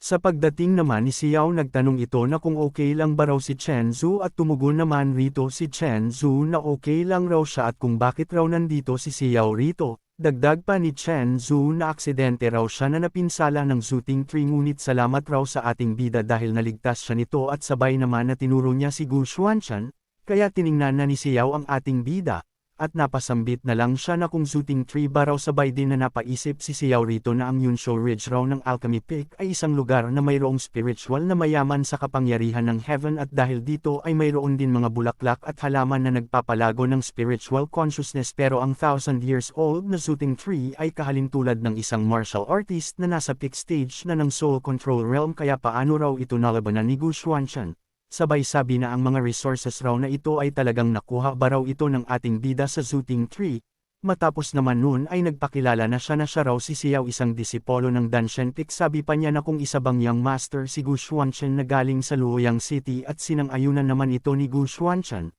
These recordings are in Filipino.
Sa pagdating naman ni Xiao nagtanong ito na kung okay lang ba raw si Chen Zhu at tumugon naman rito si Chen Zhu na okay lang raw siya at kung bakit raw nandito si Xiao rito. Dagdag pa ni Chen Zhu na aksidente raw siya na napinsala ng zooting tree ngunit salamat raw sa ating bida dahil naligtas siya nito at sabay naman na tinuro niya si Gu Xuanshan, kaya tiningnan na ni Xiao ang ating bida, at napasambit na lang siya na kung zooting tree ba raw sabay din na napaisip si Xiao rito na ang Yunsho Ridge raw ng Alchemy Peak ay isang lugar na mayroong spiritual na mayaman sa kapangyarihan ng heaven at dahil dito ay mayroon din mga bulaklak at halaman na nagpapalago ng spiritual consciousness pero ang thousand years old na zooting tree ay kahalintulad ng isang martial artist na nasa peak stage na ng soul control realm kaya paano raw ito nalabanan ni Gu Xuanshan. Sabay sabi na ang mga resources raw na ito ay talagang nakuha ba raw ito ng ating bida sa Zooting Tree. Matapos naman nun ay nagpakilala na siya na siya raw si Xiao isang disipolo ng Danshan Peak sabi pa niya na kung isa bang young master si Gu Xuanshan na galing sa Luoyang City at sinang-ayunan naman ito ni Gu Xuanshan.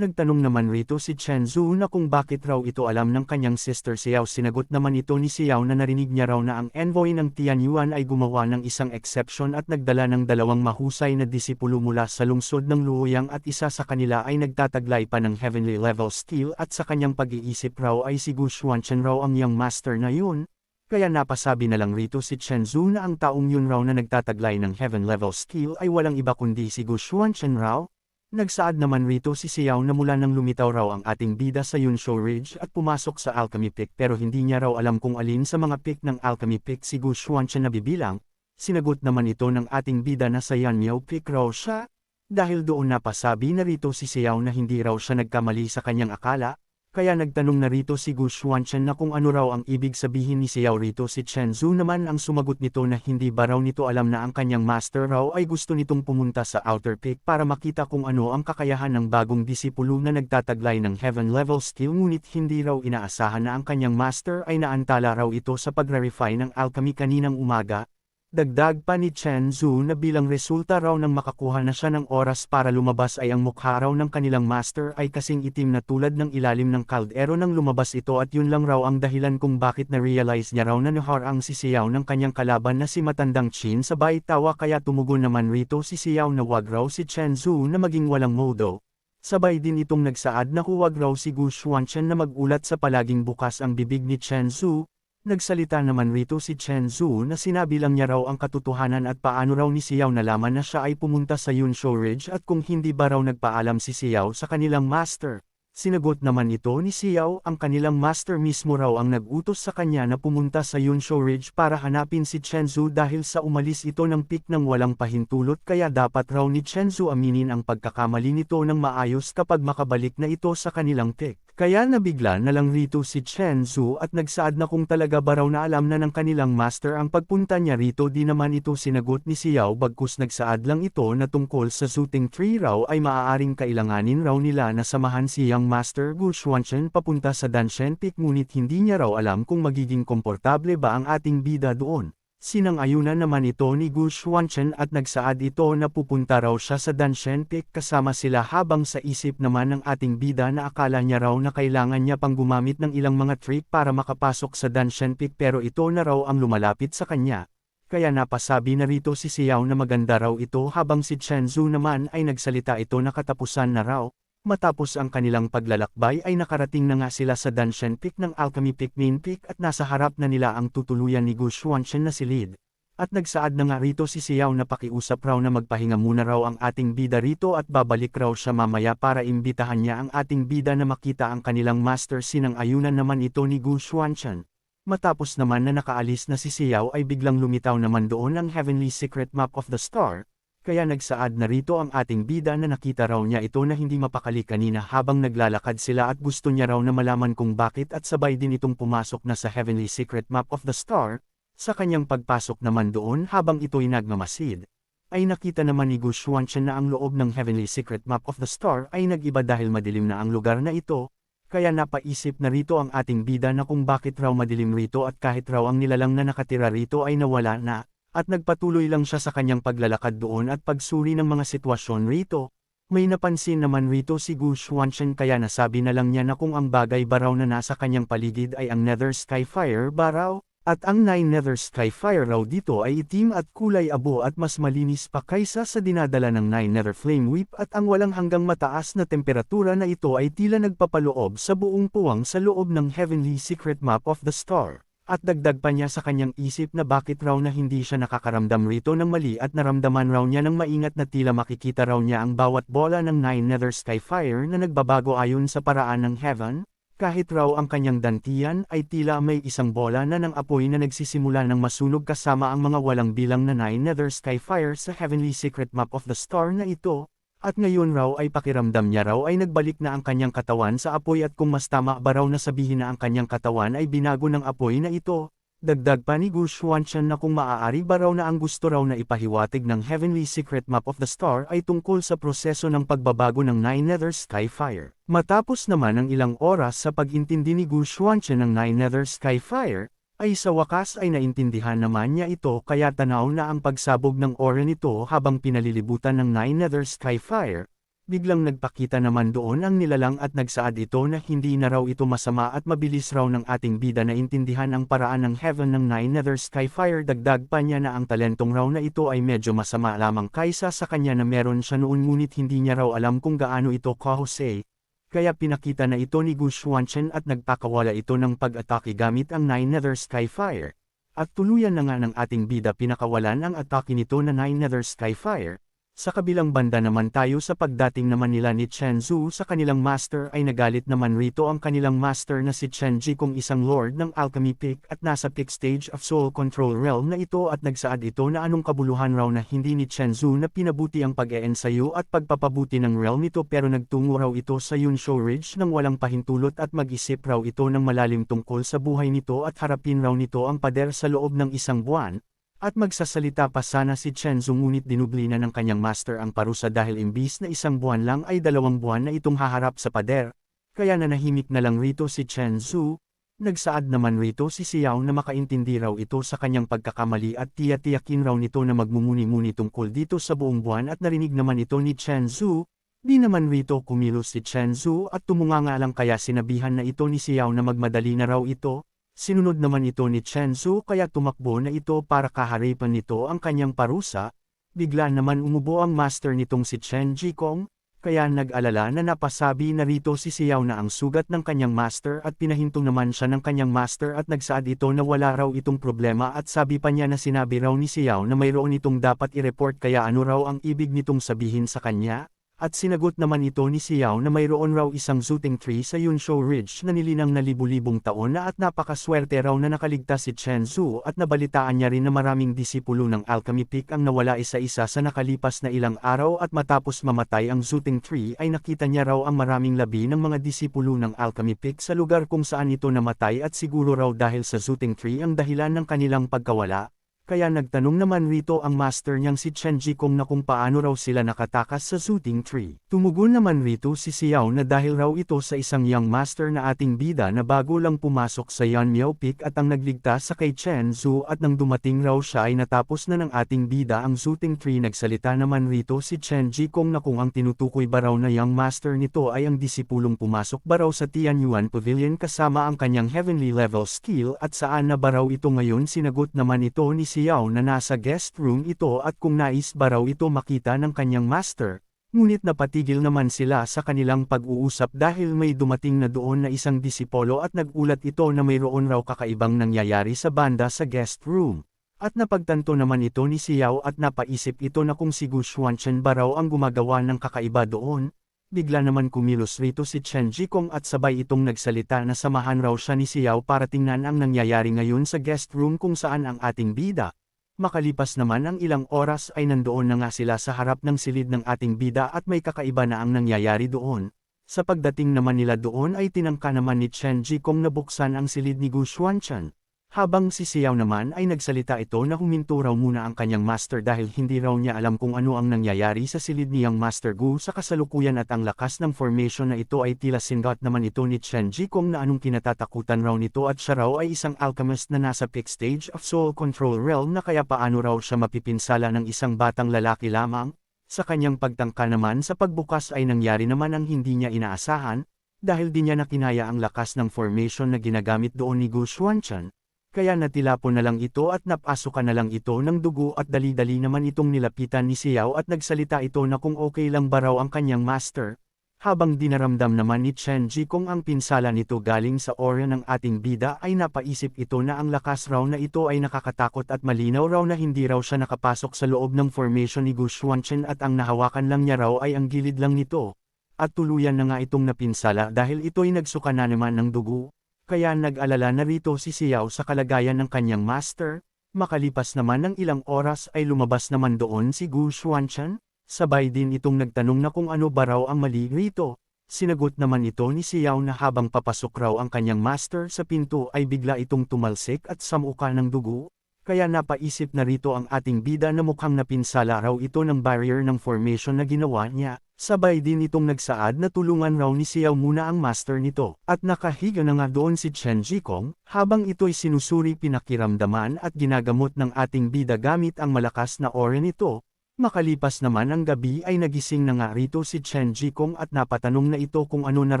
Nagtanong naman rito si Chen Zhu na kung bakit raw ito alam ng kanyang sister Xiao sinagot naman ito ni Xiao na narinig niya raw na ang envoy ng Tianyuan ay gumawa ng isang exception at nagdala ng dalawang mahusay na disipulo mula sa lungsod ng Luoyang at isa sa kanila ay nagtataglay pa ng heavenly level skill at sa kanyang pag-iisip raw ay si Gu Xuanchen raw ang young master na yun. Kaya napasabi na lang rito si Chen Zhu na ang taong yun raw na nagtataglay ng heaven level skill ay walang iba kundi si Gu Xuanchen raw. Nagsaad naman rito si Xiao na mula nang lumitaw raw ang ating bida sa Yunsho Ridge at pumasok sa Alchemy Peak pero hindi niya raw alam kung alin sa mga peak ng Alchemy Peak si Gu Xuanchen na bibilang, sinagot naman ito ng ating bida na sa Yanmiao Peak raw siya, dahil doon napasabi na rito si Xiao na hindi raw siya nagkamali sa kanyang akala, kaya nagtanong na rito si Gu Xuanchen na kung ano raw ang ibig sabihin ni Xiao rito si Chen Zhu naman ang sumagot nito na hindi ba raw nito alam na ang kanyang master raw ay gusto nitong pumunta sa Outer Peak para makita kung ano ang kakayahan ng bagong disipulo na nagtataglay ng heaven level skill ngunit hindi raw inaasahan na ang kanyang master ay naantala raw ito sa pag-verify ng alchemy kaninang umaga, Dagdag pa ni Chen Zhu na bilang resulta raw ng makakuha na siya ng oras para lumabas ay ang mukha raw ng kanilang master ay kasing itim na tulad ng ilalim ng kaldero nang lumabas ito at yun lang raw ang dahilan kung bakit na-realize niya raw na nuhar ang si Xiao ng kanyang kalaban na si Matandang Chin sabay tawa kaya tumugon naman rito si Xiao na wag raw si Chen Zhu na maging walang modo. Sabay din itong nagsaad na huwag raw si Gu Xuanchen na magulat sa palaging bukas ang bibig ni Chen Zhu, Nagsalita naman rito si Chen Zhu na sinabi lang niya raw ang katotohanan at paano raw ni Xiao nalaman na siya ay pumunta sa Yunsho Ridge at kung hindi ba raw nagpaalam si Xiao sa kanilang master. Sinagot naman ito ni Xiao ang kanilang master mismo raw ang nag-utos sa kanya na pumunta sa Yunsho Ridge para hanapin si Chenzu dahil sa umalis ito ng peak ng walang pahintulot kaya dapat raw ni Chenzu aminin ang pagkakamali nito ng maayos kapag makabalik na ito sa kanilang peak. Kaya nabigla na lang rito si Chen Zhu at nagsaad na kung talaga ba raw na alam na ng kanilang master ang pagpunta niya rito di naman ito sinagot ni Xiao bagkus nagsaad lang ito na tungkol sa Zooting Tree raw ay maaaring kailanganin raw nila na samahan si Young Master Gu Xuanchen papunta sa Danshen Peak ngunit hindi niya raw alam kung magiging komportable ba ang ating bida doon. Sinang-ayunan naman ito ni Gu Xuanchen at nagsaad ito na pupunta raw siya sa Danshen Peak kasama sila habang sa isip naman ng ating bida na akala niya raw na kailangan niya pang gumamit ng ilang mga trick para makapasok sa Danshen Peak pero ito na raw ang lumalapit sa kanya. Kaya napasabi na rito si Xiao na maganda raw ito habang si Chen Zhu naman ay nagsalita ito na katapusan na raw, Matapos ang kanilang paglalakbay ay nakarating na nga sila sa Danshan Peak ng Alchemy Peak Main Peak at nasa harap na nila ang tutuluyan ni Gu Xuanchen na si Lid. At nagsaad na nga rito si Xiao na pakiusap raw na magpahinga muna raw ang ating bida rito at babalik raw siya mamaya para imbitahan niya ang ating bida na makita ang kanilang master sinang ayunan naman ito ni Gu Xuanchen. Matapos naman na nakaalis na si Xiao ay biglang lumitaw naman doon ang Heavenly Secret Map of the Star, kaya nagsaad na rito ang ating bida na nakita raw niya ito na hindi mapakali kanina habang naglalakad sila at gusto niya raw na malaman kung bakit at sabay din itong pumasok na sa Heavenly Secret Map of the Star, sa kanyang pagpasok naman doon habang ito'y nagmamasid. Ay nakita naman ni Gu Xuanchen na ang loob ng Heavenly Secret Map of the Star ay nag-iba dahil madilim na ang lugar na ito, kaya napaisip na rito ang ating bida na kung bakit raw madilim rito at kahit raw ang nilalang na nakatira rito ay nawala na, at nagpatuloy lang siya sa kanyang paglalakad doon at pagsuri ng mga sitwasyon rito. May napansin naman rito si Gu Xuanchen kaya nasabi na lang niya na kung ang bagay ba raw na nasa kanyang paligid ay ang Nether Skyfire ba raw, At ang Nine Nether Skyfire raw dito ay itim at kulay abo at mas malinis pa kaysa sa dinadala ng Nine Nether Flame Whip at ang walang hanggang mataas na temperatura na ito ay tila nagpapaloob sa buong puwang sa loob ng Heavenly Secret Map of the Star. At dagdag pa niya sa kanyang isip na bakit raw na hindi siya nakakaramdam rito ng mali at naramdaman raw niya ng maingat na tila makikita raw niya ang bawat bola ng Nine Nether Skyfire na nagbabago ayon sa paraan ng Heaven, kahit raw ang kanyang dantian ay tila may isang bola na ng apoy na nagsisimula ng masunog kasama ang mga walang bilang na Nine Nether Skyfire sa Heavenly Secret Map of the Star na ito, at ngayon raw ay pakiramdam niya raw ay nagbalik na ang kanyang katawan sa apoy at kung mas tama ba raw na sabihin na ang kanyang katawan ay binago ng apoy na ito, dagdag pa ni Gu Xuanchen na kung maaari ba raw na ang gusto raw na ipahiwatig ng Heavenly Secret Map of the Star ay tungkol sa proseso ng pagbabago ng Nine Nether Skyfire. Matapos naman ang ilang oras sa pag-intindi ni Gu Xuanchen ng Nine Nether Skyfire, ay sa wakas ay naintindihan naman niya ito kaya tanaw na ang pagsabog ng aura nito habang pinalilibutan ng Nine Nether Skyfire. Biglang nagpakita naman doon ang nilalang at nagsaad ito na hindi na raw ito masama at mabilis raw ng ating bida na intindihan ang paraan ng heaven ng Nine Nether Skyfire dagdag pa niya na ang talentong raw na ito ay medyo masama lamang kaysa sa kanya na meron siya noon ngunit hindi niya raw alam kung gaano ito kahusay, kaya pinakita na ito ni Gu Xuanchen at nagpakawala ito ng pag-atake gamit ang Nine Nether Skyfire. At tuluyan na nga ng ating bida pinakawalan ang atake nito na Nine Nether Skyfire. Sa kabilang banda naman tayo sa pagdating naman nila ni Chen Zhu sa kanilang master ay nagalit naman rito ang kanilang master na si Chen Ji kung isang lord ng alchemy peak at nasa peak stage of soul control realm na ito at nagsaad ito na anong kabuluhan raw na hindi ni Chen Zhu na pinabuti ang pag-eensayo at pagpapabuti ng realm nito pero nagtungo raw ito sa Yunsho Ridge nang walang pahintulot at mag-isip raw ito ng malalim tungkol sa buhay nito at harapin raw nito ang pader sa loob ng isang buwan, at magsasalita pa sana si Chen Zhu ngunit dinubli na ng kanyang master ang parusa dahil imbis na isang buwan lang ay dalawang buwan na itong haharap sa pader. Kaya nanahimik na lang rito si Chen Zhu. Nagsaad naman rito si Xiao na makaintindi raw ito sa kanyang pagkakamali at tiya-tiyakin raw nito na magmumuni-muni tungkol dito sa buong buwan at narinig naman ito ni Chen Zhu. Di naman rito kumilos si Chen Zhu at tumunga nga lang kaya sinabihan na ito ni Xiao na magmadali na raw ito, Sinunod naman ito ni Chen Zhu kaya tumakbo na ito para kaharipan nito ang kanyang parusa, bigla naman umubo ang master nitong si Chen Jikong, kaya nag-alala na napasabi na rito si Xiao na ang sugat ng kanyang master at pinahintong naman siya ng kanyang master at nagsaad ito na wala raw itong problema at sabi pa niya na sinabi raw ni Xiao na mayroon itong dapat i-report kaya ano raw ang ibig nitong sabihin sa kanya, at sinagot naman ito ni Xiao na mayroon raw isang zooting tree sa Yunsho Ridge na nilinang na libu-libong taon na at napakaswerte raw na nakaligtas si Chen Zhu at nabalitaan niya rin na maraming disipulo ng Alchemy Peak ang nawala isa-isa sa nakalipas na ilang araw at matapos mamatay ang zooting tree ay nakita niya raw ang maraming labi ng mga disipulo ng Alchemy Peak sa lugar kung saan ito namatay at siguro raw dahil sa zooting tree ang dahilan ng kanilang pagkawala, kaya nagtanong naman rito ang master niyang si Chen Jikong na kung paano raw sila nakatakas sa shooting tree. Tumugon naman rito si Xiao na dahil raw ito sa isang young master na ating bida na bago lang pumasok sa Yan Miao Peak at ang nagligtas sa kay Chen Zhu at nang dumating raw siya ay natapos na ng ating bida ang shooting tree nagsalita naman rito si Chen Jikong na kung ang tinutukoy ba raw na young master nito ay ang disipulong pumasok ba raw sa Tianyuan Pavilion kasama ang kanyang heavenly level skill at saan na ba raw ito ngayon sinagot naman ito ni Xiao Xiao na nasa guest room ito at kung nais ba raw ito makita ng kanyang master, ngunit napatigil naman sila sa kanilang pag-uusap dahil may dumating na doon na isang disipolo at nagulat ito na mayroon raw kakaibang nangyayari sa banda sa guest room. At napagtanto naman ito ni Xiao at napaisip ito na kung si Gu Xuanchen ba raw ang gumagawa ng kakaiba doon, bigla naman kumilos rito si Chen Jikong at sabay itong nagsalita na samahan raw siya ni Xiao para tingnan ang nangyayari ngayon sa guest room kung saan ang ating bida. Makalipas naman ang ilang oras ay nandoon na nga sila sa harap ng silid ng ating bida at may kakaiba na ang nangyayari doon. Sa pagdating naman nila doon ay tinangka naman ni Chen Jikong na buksan ang silid ni Gu Xuanchen. Habang si Xiao naman ay nagsalita ito na huminto raw muna ang kanyang master dahil hindi raw niya alam kung ano ang nangyayari sa silid niyang Master Gu sa kasalukuyan at ang lakas ng formation na ito ay tila singot naman ito ni Chen Jikong na anong kinatatakutan raw nito at siya raw ay isang alchemist na nasa peak stage of soul control realm na kaya paano raw siya mapipinsala ng isang batang lalaki lamang. Sa kanyang pagtangka naman sa pagbukas ay nangyari naman ang hindi niya inaasahan, dahil di niya nakinaya ang lakas ng formation na ginagamit doon ni Gu Xuanchen. Kaya natilapo na lang ito at napasukan na lang ito ng dugo at dali-dali naman itong nilapitan ni Xiao at nagsalita ito na kung okay lang ba raw ang kanyang master. Habang dinaramdam naman ni Chen Ji kung ang pinsala nito galing sa aura ng ating bida ay napaisip ito na ang lakas raw na ito ay nakakatakot at malinaw raw na hindi raw siya nakapasok sa loob ng formation ni Gu Xuanchen at ang nahawakan lang niya raw ay ang gilid lang nito. At tuluyan na nga itong napinsala dahil ito'y nagsuka na naman ng dugo, kaya nag-alala na rito si Xiao sa kalagayan ng kanyang master, makalipas naman ng ilang oras ay lumabas naman doon si Gu Xuanchen, sabay din itong nagtanong na kung ano ba raw ang mali rito. Sinagot naman ito ni Xiao na habang papasok raw ang kanyang master sa pinto ay bigla itong tumalsik at samuka ng dugo, kaya napaisip na rito ang ating bida na mukhang napinsala raw ito ng barrier ng formation na ginawa niya, sabay din itong nagsaad na tulungan raw ni Xiao muna ang master nito, at nakahiga na nga doon si Chen Jikong, habang ito'y sinusuri pinakiramdaman at ginagamot ng ating bida gamit ang malakas na aura nito. Makalipas naman ang gabi ay nagising na nga rito si Chen Jikong at napatanong na ito kung ano na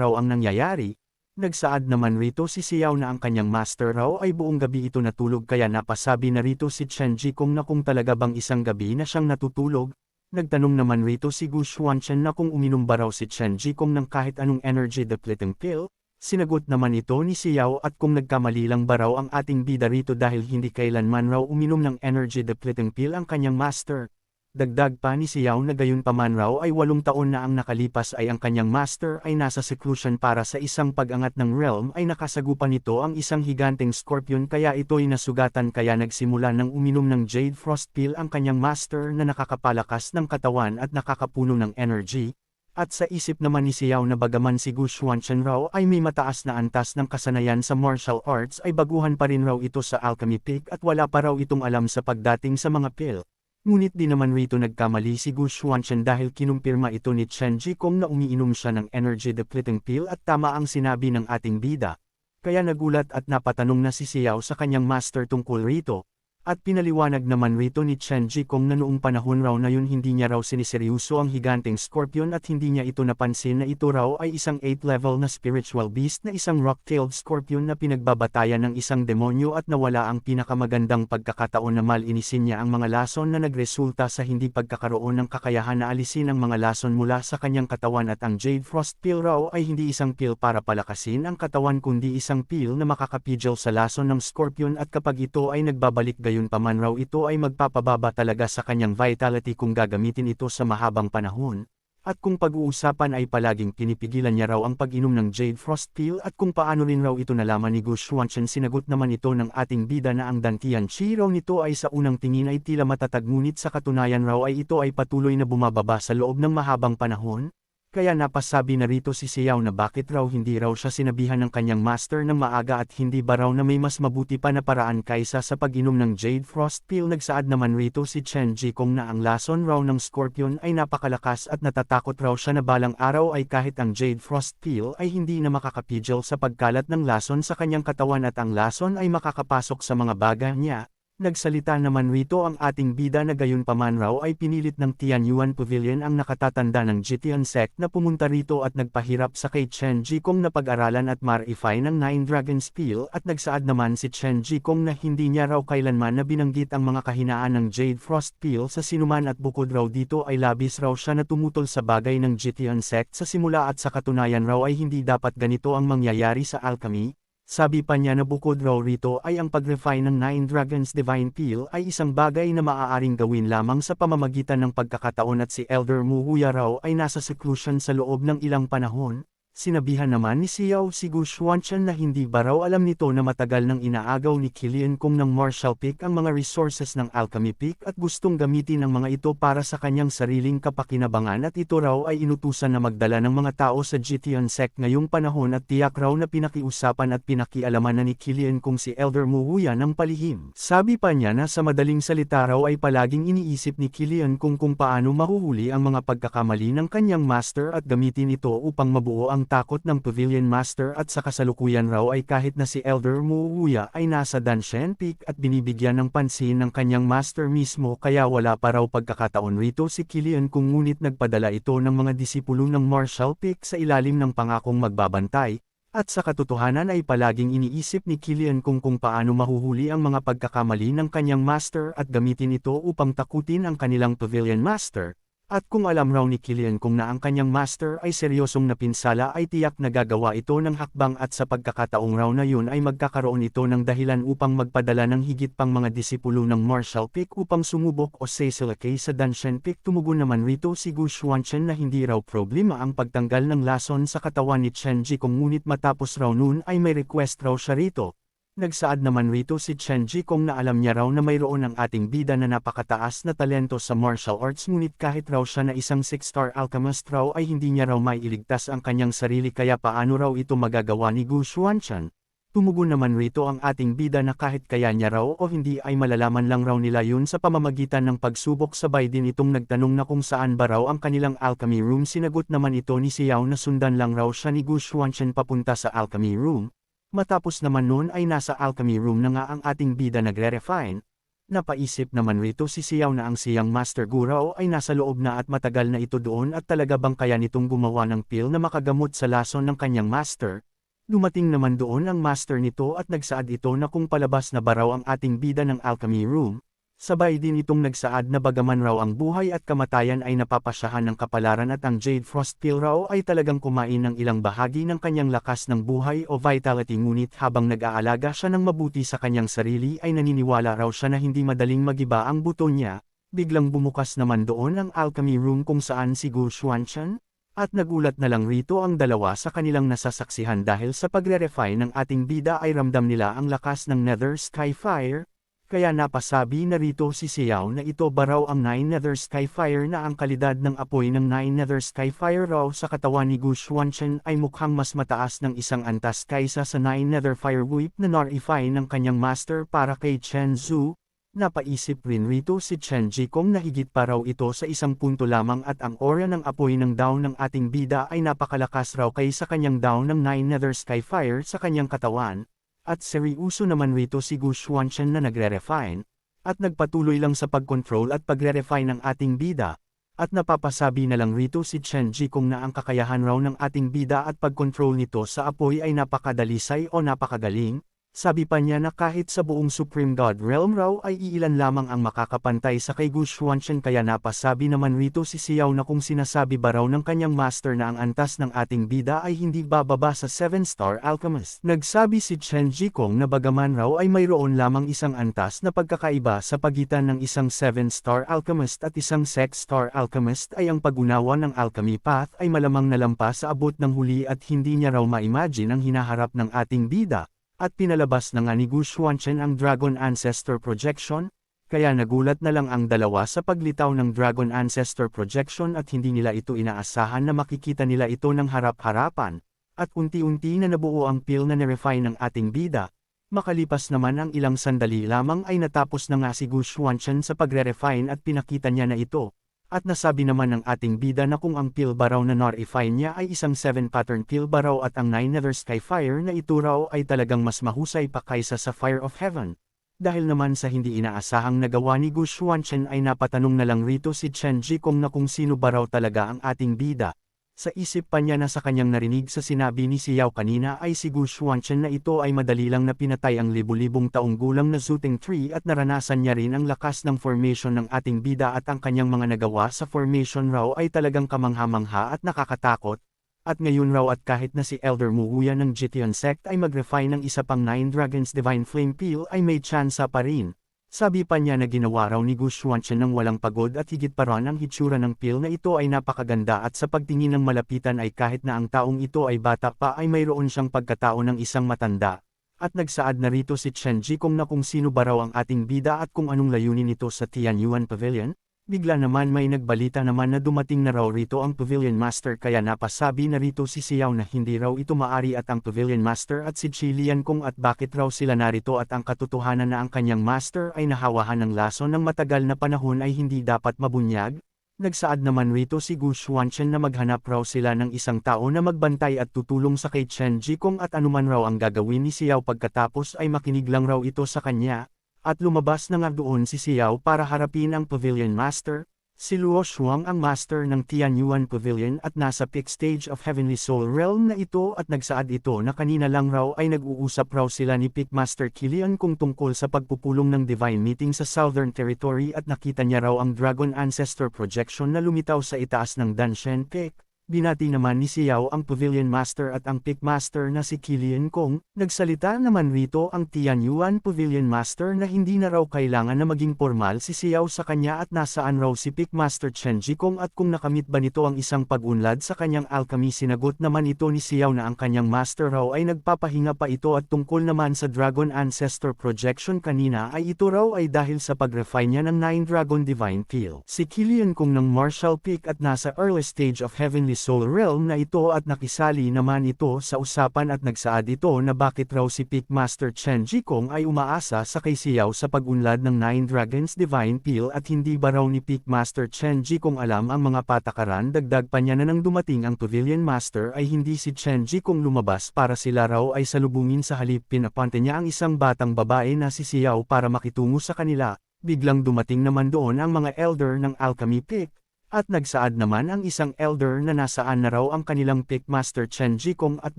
raw ang nangyayari, Nagsaad naman rito si Xiao na ang kanyang master raw ay buong gabi ito natulog kaya napasabi na rito si Chen Jikong na kung talaga bang isang gabi na siyang natutulog. Nagtanong naman rito si Gu Xuanchen na kung uminom ba raw si Chen Jikong ng kahit anong energy depleting pill. Sinagot naman ito ni Xiao at kung nagkamali lang ba raw ang ating bida rito dahil hindi kailanman raw uminom ng energy depleting pill ang kanyang master. Dagdag pa ni Xiao na gayon paman raw ay walong taon na ang nakalipas ay ang kanyang master ay nasa seclusion para sa isang pag-angat ng realm ay nakasagupan nito ang isang higanteng scorpion kaya ito'y nasugatan kaya nagsimula ng uminom ng Jade Frost Pill ang kanyang master na nakakapalakas ng katawan at nakakapuno ng energy. At sa isip naman ni Xiao na bagaman si Gu Xuanchen raw ay may mataas na antas ng kasanayan sa martial arts ay baguhan pa rin raw ito sa alchemy peak at wala pa raw itong alam sa pagdating sa mga pill. Ngunit di naman rito nagkamali si Gu Xuanchen dahil kinumpirma ito ni Chen Jikong na umiinom siya ng energy depleting pill at tama ang sinabi ng ating bida. Kaya nagulat at napatanong na si Xiao sa kanyang master tungkol rito, at pinaliwanag naman rito ni Chen Jikong na noong panahon raw na yun hindi niya raw siniseryoso ang higanteng scorpion at hindi niya ito napansin na ito raw ay isang 8 level na spiritual beast na isang rock-tailed scorpion na pinagbabatayan ng isang demonyo at nawala ang pinakamagandang pagkakataon na malinisin niya ang mga lason na nagresulta sa hindi pagkakaroon ng kakayahan na alisin ang mga lason mula sa kanyang katawan at ang Jade Frost Pill raw ay hindi isang pill para palakasin ang katawan kundi isang pill na makakapigil sa lason ng scorpion at kapag ito ay nagbabalik gayon paman raw ito ay magpapababa talaga sa kanyang vitality kung gagamitin ito sa mahabang panahon. At kung pag-uusapan ay palaging pinipigilan niya raw ang pag-inom ng Jade Frost Pill at kung paano rin raw ito nalaman ni Gu Xuanchen sinagot naman ito ng ating bida na ang Dantian Chi raw nito ay sa unang tingin ay tila matatag ngunit sa katunayan raw ay ito ay patuloy na bumababa sa loob ng mahabang panahon, kaya napasabi na rito si Xiao na bakit raw hindi raw siya sinabihan ng kanyang master ng maaga at hindi ba raw na may mas mabuti pa na paraan kaysa sa pag-inom ng Jade Frost Pill nagsaad naman rito si Chen Jikong na ang lason raw ng Scorpion ay napakalakas at natatakot raw siya na balang araw ay kahit ang Jade Frost Pill ay hindi na makakapigil sa pagkalat ng lason sa kanyang katawan at ang lason ay makakapasok sa mga baga niya, Nagsalita naman rito ang ating bida na gayon paman raw ay pinilit ng Tianyuan Pavilion ang nakatatanda ng Jitian sect na pumunta rito at nagpahirap sa kay Chen Jikong na pag-aralan at marify ng Nine Dragons Peel at nagsaad naman si Chen Jikong na hindi niya raw kailanman na binanggit ang mga kahinaan ng Jade Frost Peel sa sinuman at bukod raw dito ay labis raw siya na tumutol sa bagay ng Jitian sect sa simula at sa katunayan raw ay hindi dapat ganito ang mangyayari sa alchemy, sabi pa niya na bukod raw rito ay ang pag-refine ng Nine Dragons Divine Peel ay isang bagay na maaaring gawin lamang sa pamamagitan ng pagkakataon at si Elder Muhuya raw ay nasa seclusion sa loob ng ilang panahon, Sinabihan naman ni Xiao si Gu Xuanchen na hindi ba raw alam nito na matagal nang inaagaw ni Kilian Kung ng Marshall Peak ang mga resources ng Alchemy Peak at gustong gamitin ang mga ito para sa kanyang sariling kapakinabangan at ito raw ay inutusan na magdala ng mga tao sa Jitian sect ngayong panahon at tiyak raw na pinakiusapan at pinakialaman na ni Kilian Kung si Elder Muhuya ng palihim. Sabi pa niya na sa madaling salita raw ay palaging iniisip ni Kilian Kung kung paano mahuhuli ang mga pagkakamali ng kanyang master at gamitin ito upang mabuo ang takot ng Pavilion Master at sa kasalukuyan raw ay kahit na si Elder Muuya ay nasa Danshan Peak at binibigyan ng pansin ng kanyang master mismo kaya wala pa raw pagkakataon rito si Kilian kung ngunit nagpadala ito ng mga disipulo ng Marshall Peak sa ilalim ng pangakong magbabantay, At sa katotohanan ay palaging iniisip ni Killian kung kung paano mahuhuli ang mga pagkakamali ng kanyang master at gamitin ito upang takutin ang kanilang pavilion master. At kung alam raw ni Killian kung na ang kanyang master ay seryosong napinsala ay tiyak na gagawa ito ng hakbang at sa pagkakataong raw na yun ay magkakaroon ito ng dahilan upang magpadala ng higit pang mga disipulo ng Marshall Peak upang sumubok o Cecil Kay sa Danshan Peak tumugon naman rito si Gu Xuanchen na hindi raw problema ang pagtanggal ng lason sa katawan ni Chen Ji kung ngunit matapos raw noon ay may request raw siya rito. Nagsaad naman rito si Chen Ji kung na alam niya raw na mayroon ang ating bida na napakataas na talento sa martial arts ngunit kahit raw siya na isang 6-star alchemist raw ay hindi niya raw mailigtas ang kanyang sarili kaya paano raw ito magagawa ni Gu Xuanchan. Tumugon naman rito ang ating bida na kahit kaya niya raw o hindi ay malalaman lang raw nila yun sa pamamagitan ng pagsubok sabay din itong nagtanong na kung saan ba raw ang kanilang alchemy room sinagot naman ito ni Xiao na sundan lang raw siya ni Gu Xuanchan papunta sa alchemy room. Matapos naman noon ay nasa alchemy room na nga ang ating bida nagre-refine. Napaisip naman rito si Xiao na ang siyang Master Gurao ay nasa loob na at matagal na ito doon at talaga bang kaya nitong gumawa ng pill na makagamot sa lason ng kanyang Master. Dumating naman doon ang Master nito at nagsaad ito na kung palabas na baraw ang ating bida ng alchemy room, Sabay din itong nagsaad na bagaman raw ang buhay at kamatayan ay napapasyahan ng kapalaran at ang Jade Frost Pill raw ay talagang kumain ng ilang bahagi ng kanyang lakas ng buhay o vitality ngunit habang nag-aalaga siya ng mabuti sa kanyang sarili ay naniniwala raw siya na hindi madaling magiba ang buto niya, biglang bumukas naman doon ang alchemy room kung saan si Gu Xuanchan, at nagulat na lang rito ang dalawa sa kanilang nasasaksihan dahil sa pagre-refine ng ating bida ay ramdam nila ang lakas ng Nether Sky Fire, kaya napasabi na rito si Xiao na ito ba raw ang Nine Nether Skyfire na ang kalidad ng apoy ng Nine Nether Skyfire raw sa katawan ni Gu Xuanchen ay mukhang mas mataas ng isang antas kaysa sa Nine Nether Fire Whip na narify ng kanyang master para kay Chen Zhu. Napaisip rin rito si Chen Jikong na higit pa raw ito sa isang punto lamang at ang aura ng apoy ng down ng ating bida ay napakalakas raw kaysa kanyang down ng Nine Nether Skyfire sa kanyang katawan, at seryoso naman rito si Gu Xuanchen na nagre-refine, at nagpatuloy lang sa pag-control at pagre-refine ng ating bida, at napapasabi na lang rito si Chen Ji kung na ang kakayahan raw ng ating bida at pag-control nito sa apoy ay napakadalisay o napakagaling, sabi pa niya na kahit sa buong Supreme God Realm raw ay iilan lamang ang makakapantay sa kay Gu Xuanchen kaya napasabi naman rito si Xiao na kung sinasabi ba raw ng kanyang master na ang antas ng ating bida ay hindi bababa sa 7-star alchemist. Nagsabi si Chen Jikong na bagaman raw ay mayroon lamang isang antas na pagkakaiba sa pagitan ng isang 7-star alchemist at isang 6-star alchemist ay ang pagunawa ng alchemy path ay malamang nalampas sa abot ng huli at hindi niya raw ma-imagine ang hinaharap ng ating bida at pinalabas na nga ni Gu Xuanchen ang Dragon Ancestor Projection, kaya nagulat na lang ang dalawa sa paglitaw ng Dragon Ancestor Projection at hindi nila ito inaasahan na makikita nila ito ng harap-harapan, at unti-unti na nabuo ang pill na nirefine ng ating bida. Makalipas naman ang ilang sandali lamang ay natapos na nga si Gu Xuanchen sa pagre-refine at pinakita niya na ito, at nasabi naman ng ating bida na kung ang pill baraw na Norify niya ay isang 7-pattern pill baraw at ang 9 Nether Skyfire na ito raw ay talagang mas mahusay pa kaysa sa Fire of Heaven. Dahil naman sa hindi inaasahang nagawa ni Gu Xuanchen ay napatanong na lang rito si Chen Ji kung na kung sino baraw talaga ang ating bida. Sa isip pa niya na sa kanyang narinig sa sinabi ni Xiao kanina ay si Gu Xuanchen na ito ay madali lang na pinatay ang libu-libong taong gulang na Zooting Tree at naranasan niya rin ang lakas ng formation ng ating bida at ang kanyang mga nagawa sa formation raw ay talagang kamangha-mangha at nakakatakot. At ngayon raw at kahit na si Elder Muhuya ng Jitian Sect ay mag-refine ng isa pang Nine Dragons Divine Flame Peel ay may tsansa pa rin. Sabi pa niya na ginawa raw ni Gu Xuanchen ng walang pagod at higit pa ron ang hitsura ng pill na ito ay napakaganda at sa pagtingin ng malapitan ay kahit na ang taong ito ay bata pa ay mayroon siyang pagkatao ng isang matanda. At nagsaad na rito si Chen Ji kung na kung sino ba raw ang ating bida at kung anong layunin nito sa Tianyuan Pavilion, Bigla naman may nagbalita naman na dumating na raw rito ang Pavilion Master kaya napasabi na rito si Xiao na hindi raw ito maari at ang Pavilion Master at si Chilian kung at bakit raw sila narito at ang katotohanan na ang kanyang Master ay nahawahan ng laso ng matagal na panahon ay hindi dapat mabunyag. Nagsaad naman rito si Gu Xuanchen na maghanap raw sila ng isang tao na magbantay at tutulong sa kay Chen Jikong at anuman raw ang gagawin ni Xiao pagkatapos ay makinig lang raw ito sa kanya, at lumabas na nga doon si Xiao para harapin ang Pavilion Master, Si Luo Shuang ang master ng Tianyuan Pavilion at nasa peak stage of Heavenly Soul Realm na ito at nagsaad ito na kanina lang raw ay nag-uusap raw sila ni Peak Master Kilian kung tungkol sa pagpupulong ng Divine Meeting sa Southern Territory at nakita niya raw ang Dragon Ancestor projection na lumitaw sa itaas ng Danshen Peak. Binati naman ni Xiao ang Pavilion Master at ang Peak Master na si Kilian Kong, nagsalita naman rito ang Tianyuan Pavilion Master na hindi na raw kailangan na maging formal si Xiao sa kanya at nasaan raw si Peak Master Chen Jikong at kung nakamit ba nito ang isang pag-unlad sa kanyang alchemy sinagot naman ito ni Xiao na ang kanyang master raw ay nagpapahinga pa ito at tungkol naman sa Dragon Ancestor projection kanina ay ito raw ay dahil sa pag-refine niya ng Nine Dragon Divine Peel. Si Kilian Kong ng Martial Peak at nasa early stage of Heavenly Soul Realm na ito at nakisali naman ito sa usapan at nagsaad ito na bakit raw si Peak Master Chen Jikong ay umaasa sa kay Xiao sa pag-unlad ng Nine Dragons Divine Peel at hindi ba raw ni Peak Master Chen Jikong alam ang mga patakaran. Dagdag pa niya na nang dumating ang Pavilion Master ay hindi si Chen Jikong lumabas para sila raw ay salubungin sa halip. Pinapante niya ang isang batang babae na si Xiao para makitungo sa kanila, biglang dumating naman doon ang mga elder ng Alchemy Peak, at nagsaad naman ang isang elder na nasaan na raw ang kanilang pick master Chen Jikong at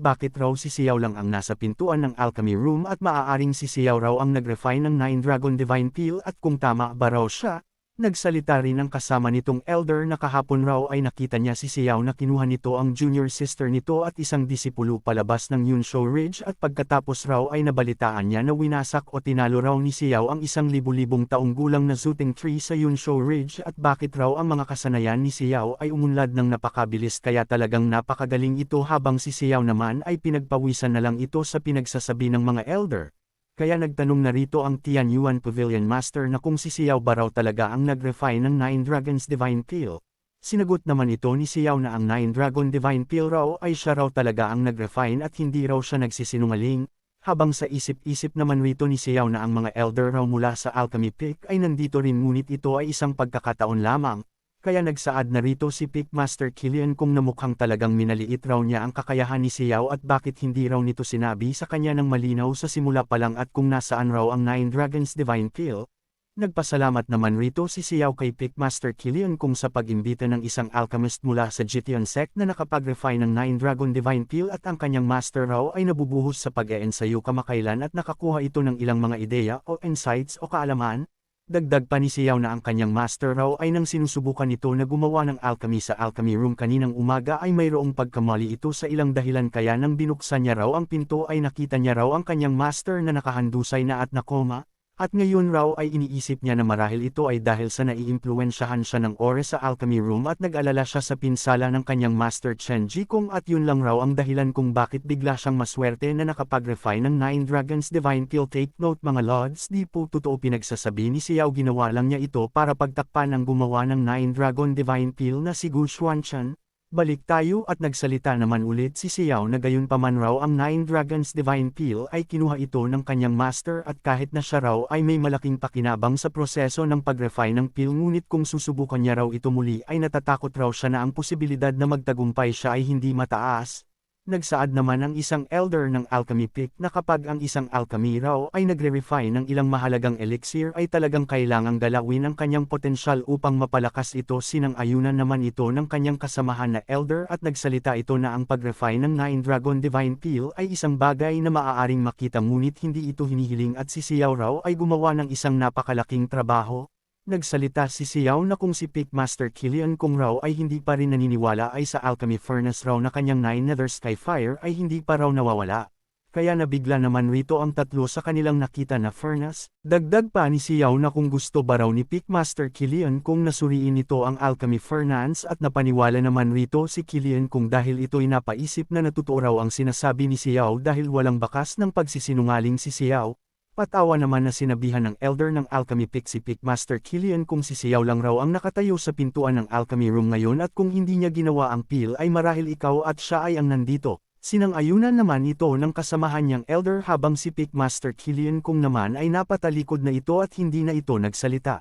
bakit raw si Xiao lang ang nasa pintuan ng alchemy room at maaaring si Xiao raw ang nag-refine ng Nine Dragon Divine Peel at kung tama ba raw siya, Nagsalita rin ang kasama nitong elder na kahapon raw ay nakita niya si Xiao na kinuha nito ang junior sister nito at isang disipulo palabas ng Yunsho Ridge at pagkatapos raw ay nabalitaan niya na winasak o tinalo raw ni Xiao ang isang libu-libong taong gulang na zooting tree sa Yunsho Ridge at bakit raw ang mga kasanayan ni Xiao ay umunlad ng napakabilis kaya talagang napakagaling ito habang si Xiao naman ay pinagpawisan na lang ito sa pinagsasabi ng mga elder. Kaya nagtanong na rito ang Tianyuan Pavilion Master na kung si Xiao ba raw talaga ang nag-refine ng Nine Dragons Divine Peel. Sinagot naman ito ni Xiao na ang Nine Dragon Divine Peel raw ay siya raw talaga ang nag-refine at hindi raw siya nagsisinungaling, habang sa isip-isip naman rito ni Xiao na ang mga elder raw mula sa Alchemy Peak ay nandito rin ngunit ito ay isang pagkakataon lamang, kaya nagsaad na rito si Peak Master Killian kung namukhang talagang minaliit raw niya ang kakayahan ni Xiao at bakit hindi raw nito sinabi sa kanya ng malinaw sa simula pa lang at kung nasaan raw ang Nine Dragons Divine Kill. Nagpasalamat naman rito si Xiao kay Peak Master Killian kung sa pag-imbita ng isang alchemist mula sa Jitian sect na nakapag-refine ng Nine Dragon Divine Peel at ang kanyang master raw ay nabubuhos sa pag-eensayo kamakailan at nakakuha ito ng ilang mga ideya o insights o kaalaman, Dagdag pa ni Xiao na ang kanyang master raw ay nang sinusubukan nito na gumawa ng alchemy sa alchemy room kaninang umaga ay mayroong pagkamali ito sa ilang dahilan kaya nang binuksan niya raw ang pinto ay nakita niya raw ang kanyang master na nakahandusay na at nakoma, at ngayon raw ay iniisip niya na marahil ito ay dahil sa naiimpluwensyahan siya ng ore sa alchemy room at nag-alala siya sa pinsala ng kanyang master Chen Jikong at yun lang raw ang dahilan kung bakit bigla siyang maswerte na nakapag-refine ng Nine Dragons Divine Kill Take Note. Mga lords di po totoo pinagsasabi ni Xiao ginawa lang niya ito para pagtakpan ang gumawa ng Nine Dragon Divine Peel na si Gu Xuanchan, Balik tayo at nagsalita naman ulit si Xiao na gayon pa man raw ang Nine Dragons Divine Peel ay kinuha ito ng kanyang master at kahit na siya raw ay may malaking pakinabang sa proseso ng pag-refine ng peel ngunit kung susubukan niya raw ito muli ay natatakot raw siya na ang posibilidad na magtagumpay siya ay hindi mataas, Nagsaad naman ang isang elder ng alchemy pick na kapag ang isang alchemy raw ay nagre-refine ng ilang mahalagang elixir ay talagang kailangang galawin ang kanyang potensyal upang mapalakas ito. Sinang ayunan naman ito ng kanyang kasamahan na elder at nagsalita ito na ang pag-refine ng Nine Dragon Divine Peel ay isang bagay na maaaring makita ngunit hindi ito hinihiling at si Xiao raw ay gumawa ng isang napakalaking trabaho, Nagsalita si Xiao na kung si Peak Master Killian kung raw ay hindi pa rin naniniwala ay sa alchemy furnace raw na kanyang Nine Nether Sky Fire ay hindi pa raw nawawala. Kaya nabigla naman rito ang tatlo sa kanilang nakita na furnace. Dagdag pa ni Xiao na kung gusto ba raw ni Peak Master Killian kung nasuriin ito ang alchemy furnace at napaniwala naman rito si Killian kung dahil ito'y napaisip na natutuo raw ang sinasabi ni Xiao dahil walang bakas ng pagsisinungaling si Xiao, Patawa naman na sinabihan ng elder ng alchemy pick si Pick Master Killian kung si Siyaw lang raw ang nakatayo sa pintuan ng alchemy room ngayon at kung hindi niya ginawa ang peel ay marahil ikaw at siya ay ang nandito. Sinang-ayunan naman ito ng kasamahan niyang elder habang si Pick Master Killian kung naman ay napatalikod na ito at hindi na ito nagsalita.